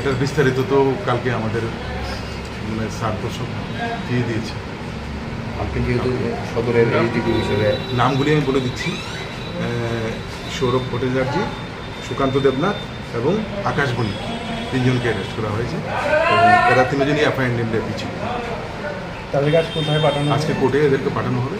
এটার বিস্তারিত তো কালকে আমাদের মানে স্যার তো সব দিয়ে দিয়েছে। আপনি যেহেতু সদরের এইচডিপি হিসেবে নামগুলি আমি বলে দিচ্ছি। সৌরভ ভট্টাচার্য সুকান্ত দেবনাথ এবং আকাশ বণিক তিনজনকে অ্যারেস্ট করা হয়েছে। এবং এরা তিনজনই এফআইআর নিয়ে ছিল তাদেরকে আজ কোথায় পাঠানো আজকে কোর্টে এদেরকে পাঠানো হবে।